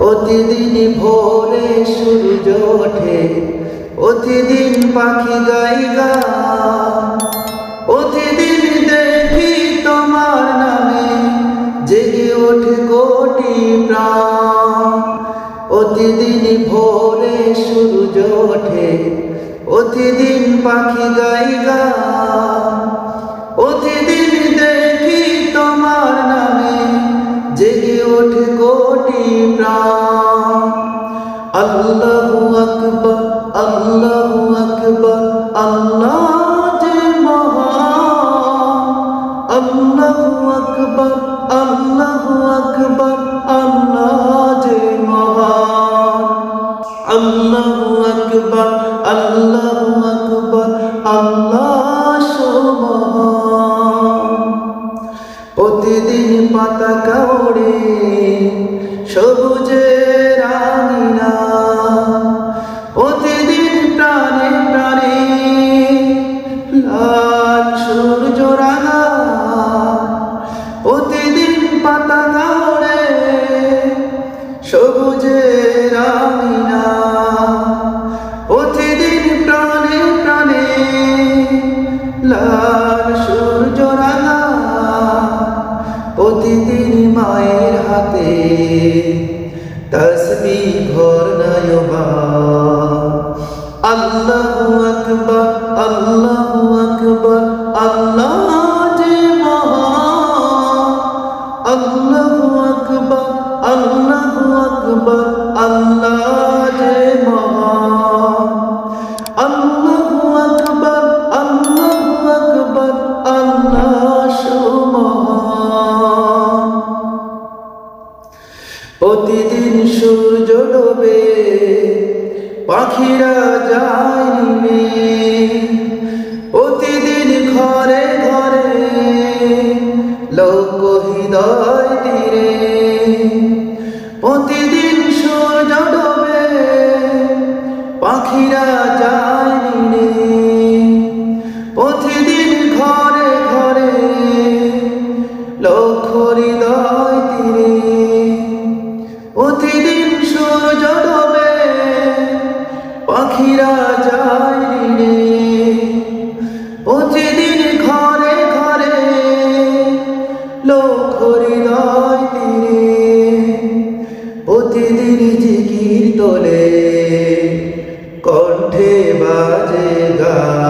প্রতিদিন ভোরে সূর্য ওঠে, অতিদিন পাখি গাই গান প্রতিদিন দেখি তোমার নামে জেগে ওঠে কোটি প্রাণ। প্রতিদিন ভোরে সূর্য ওঠে, অতিদিন পাখি গাই গান প্রতিদিন প্রাণ আল্লাহু আকবার আল্লাহু আকবার, আল্লাহ যে মহান। আল্লাহু আকবার আল্লাহু আকবার, আল্লাহ যে মহান। আল্লাহু আকবার আল্লাহু আকবার, আল্লাহ সুবহান প্রতিদিন পাতাকা ওড়ে সবুজে রাঙিনা প্রতিদিন প্রাণে প্রাণে লাল সূর্য রাঙা। প্রতিদিন পাতাকা ওড়ে সবুজে রাঙিনা প্রতিদিন প্রাণে প্রাণে লাল সূর্য রাঙা। প্রতিদিন মায়ের হাতে আকবার আল্লাহ যে প্রতিদিন সূর্য ডোবে পাখিরা যায় নিমে। প্রতিদিন ঘরে ঘরে লোক পাখিরা যায় নিমে প্রতিদিন ঘরে ঘরে লক্ষ হৃদয় তীরে। প্রতিদিন সূর্য ডোবে, পাখিরা যায় রে। প্রতিদিন ঘরে ঘরে লক্ষ হৃদয় তীরে। প্রতিদিন জিকির তোলে। কণ্ঠে বাজে গা।